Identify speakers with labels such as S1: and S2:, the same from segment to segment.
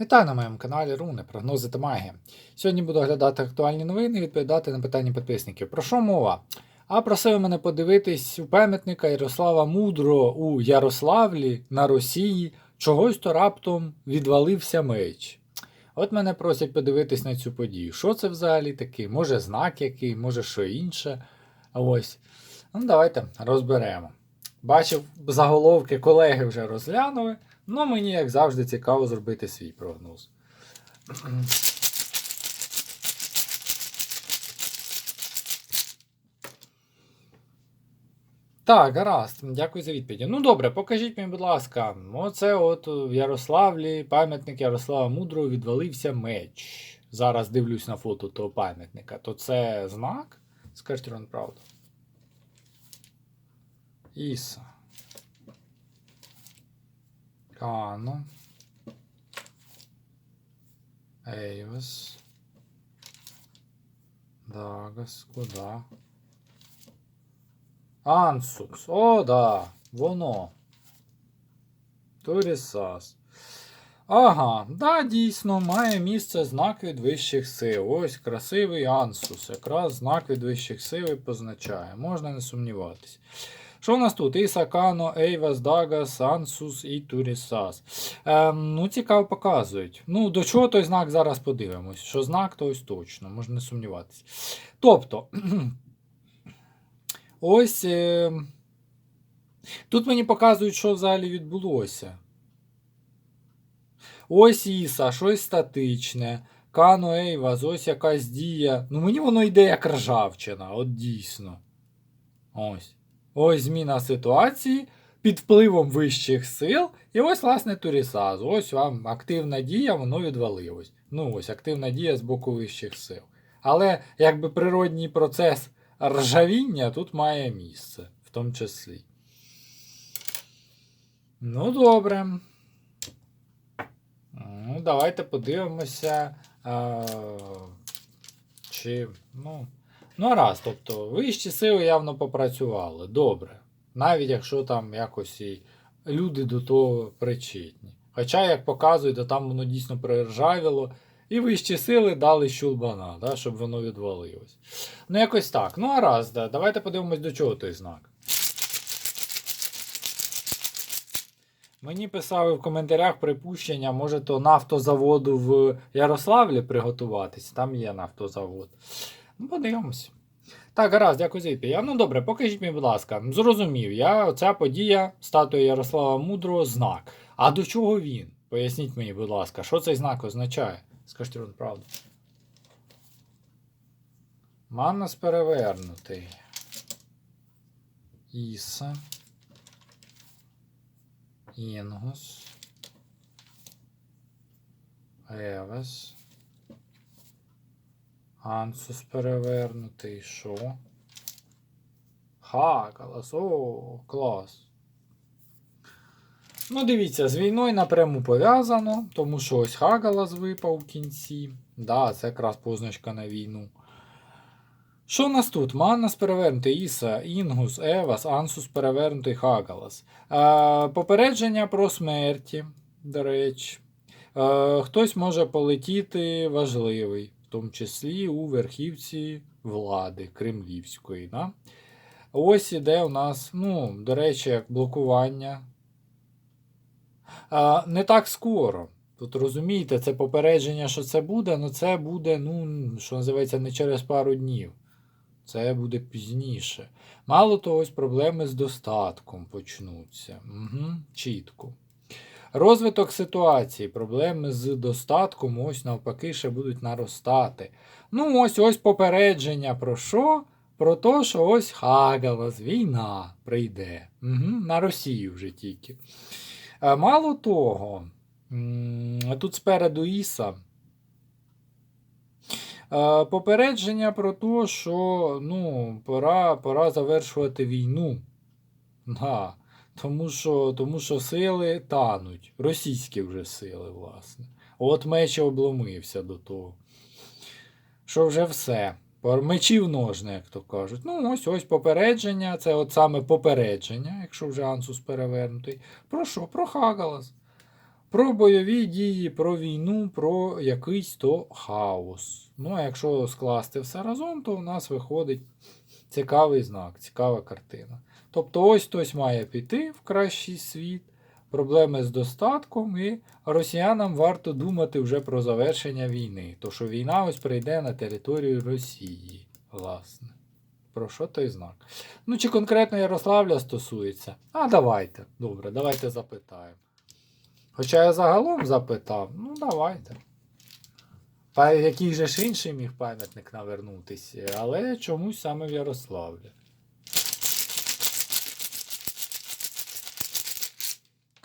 S1: Вітаю на моєму каналі Руни, прогнози та магія. Сьогодні буду оглядати актуальні новини і відповідати на питання підписників. Про що мова? А просили мене подивитись у пам'ятника Ярослава Мудро у Ярославлі на Росії чогось то раптом відвалився меч. От мене просять подивитись на цю подію. Що це взагалі таке? Може знак який, може що інше. Ось. Ну, давайте розберемо. Бачив, заголовки колеги вже розглянули. Ну, мені, як завжди, цікаво зробити свій прогноз. Так, гаразд, дякую за відповідь. Ну добре, покажіть мені, будь ласка, оце от в Ярославлі пам'ятник Ярослава Мудрого відвалився меч. Зараз дивлюсь на фото того пам'ятника. То це знак? Скажіть вам правду. Іса. Кано. Ейвес. Дагас. Куда? Ансукс. О, да. Воно. Турісас. Ага, да, дійсно, має місце знак від вищих сил. Ось красивий Ансус. Якраз знак від вищих сил і позначає. Можна не сумніватись. Що у нас тут? Ісакано, Ейвас, Дагас, Ансус і Турісас. Ем, ну, цікаво показують. Ну, до чого той знак зараз подивимось. Що знак, то ось точно, можна не сумніватись. Тобто, ось. Е, тут мені показують, що взагалі відбулося. Ось Іса, щось статичне. Кано Ейвас, ось якась дія. Ну, мені воно йде як ржавчина, от дійсно. Ось. Ось зміна ситуації під впливом вищих сил. І ось, власне, Турісаз. Ось вам активна дія, воно відвалилось. Ну, ось активна дія з боку вищих сил. Але якби природній процес ржавіння тут має місце, в тому числі. Ну, добре. Ну, давайте подивимося. А, чи, ну. Ну, раз, тобто, вищі сили явно попрацювали. Добре. Навіть якщо там якось і люди до того причетні. Хоча, як показують, там воно дійсно приржавіло. І вищі сили дали щулбана, да, щоб воно відвалилось. Ну, якось так. Ну, а раз, да. давайте подивимось, до чого той знак. Мені писали в коментарях припущення, може то нафтозаводу в Ярославлі приготуватись. Там є нафтозавод. Ну, подивимось. Так, гаразд, дякую за відповідь. Ну добре, покажіть мені, будь ласка. Зрозумів, я ця подія, статуя Ярослава Мудрого, знак. А до чого він? Поясніть мені, будь ласка, що цей знак означає? Скажіть вам правду. Маннас перевернутий. Іса. Інгус. Евес. Ансус перевернутий. Що? Хагалас. О, клас. Ну, дивіться, з війною напряму пов'язано, тому що ось Хагалас випав в кінці. Да, це якраз позначка на війну. Що у нас тут? Маннас перевернутий, Іса, Інгус, Евас, Ансус перевернутий Хагалас. Е, попередження про смерті, до речі. Е, хтось може полетіти важливий, в тому числі у верхівці влади кремлівської. Да? Ось іде у нас, ну, до речі, як блокування. Е, не так скоро. Тут розумієте, це попередження, що це буде, але це буде, ну, що називається, не через пару днів. Це буде пізніше. Мало того, ось проблеми з достатком почнуться. Угу, Чітко. Розвиток ситуації, проблеми з достатком, ось навпаки, ще будуть наростати. Ну, ось ось попередження про що? Про те, що ось Хагалас, війна прийде. Угу, На Росію вже тільки. Мало того, тут спереду Іса. Е, Попередження про те, що ну, пора пора завершувати війну. Да. Тому, що, тому що сили тануть. Російські вже сили, власне. От меч обломився до того. Що вже все. Мечів ножне, як то кажуть. Ну, ось ось попередження. Це от саме попередження, якщо вже Ансус перевернутий. Про що? Про Хагалас. Про бойові дії, про війну, про якийсь то хаос. Ну, а якщо скласти все разом, то у нас виходить цікавий знак, цікава картина. Тобто ось хтось має піти в кращий світ, проблеми з достатком, і росіянам варто думати вже про завершення війни. То що війна ось прийде на територію Росії, власне. Про що той знак? Ну, чи конкретно Ярославля стосується? А давайте. Добре, давайте запитаємо. Хоча я загалом запитав, ну давайте. Який же ж інший міг пам'ятник навернутися, але чомусь саме в Ярославлі.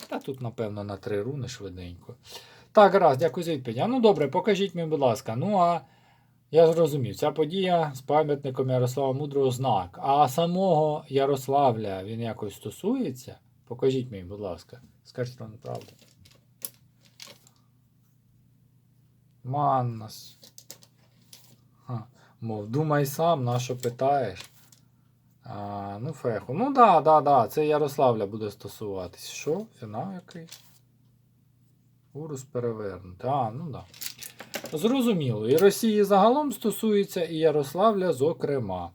S1: Та тут, напевно, на три руни швиденько. Так, раз, дякую за відповідь. А ну добре, покажіть мені, будь ласка. Ну а я зрозумів, ця подія з пам'ятником Ярослава Мудрого знак. А самого Ярославля він якось стосується? Покажіть мені, будь ласка. Скажіть вам правду. Маннас. Мов, думай сам, на що питаєш. А, ну, феху. Ну да, да, да, це Ярославля буде стосуватись. Що? Фінал який? Урус перевернути. А, ну да. Зрозуміло. І Росії загалом стосується, і Ярославля, зокрема.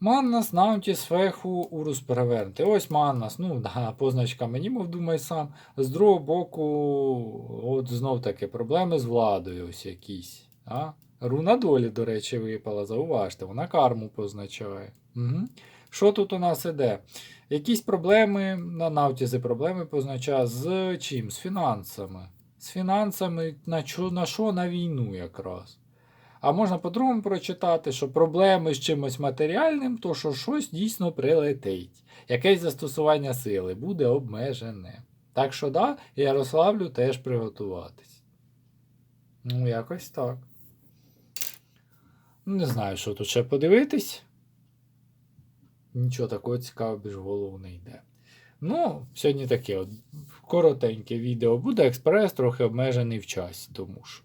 S1: Маннас, Наутіс, Феху, Урус перевернути. Ось Маннас, ну да, позначка мені, мов думай сам. З другого боку, от знов таки проблеми з владою ось якісь. А? Руна долі, до речі, випала, зауважте, вона карму позначає. Угу. Що тут у нас іде? Якісь проблеми, на Наутізи проблеми позначає з чим? З фінансами. З фінансами на що, на що? На війну якраз. А можна по-другому прочитати, що проблеми з чимось матеріальним, то що щось дійсно прилетить. Якесь застосування сили буде обмежене. Так що, да, Ярославлю теж приготуватись. Ну, якось так. Ну, Не знаю, що тут ще подивитись. Нічого такого цікавого більш в голову не йде. Ну, сьогодні таке от коротеньке відео буде експрес, трохи обмежений в часі, тому що.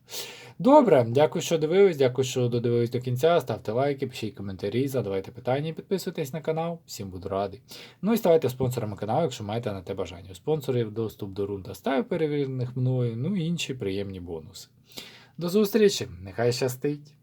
S1: Добре, дякую, що дивились, дякую, що додивились до кінця. Ставте лайки, пишіть коментарі, задавайте питання і підписуйтесь на канал. Всім буду радий. Ну і ставайте спонсорами каналу, якщо маєте на те бажання. У спонсорів доступ до рун та стаю перевірених мною, ну і інші приємні бонуси. До зустрічі! Нехай щастить!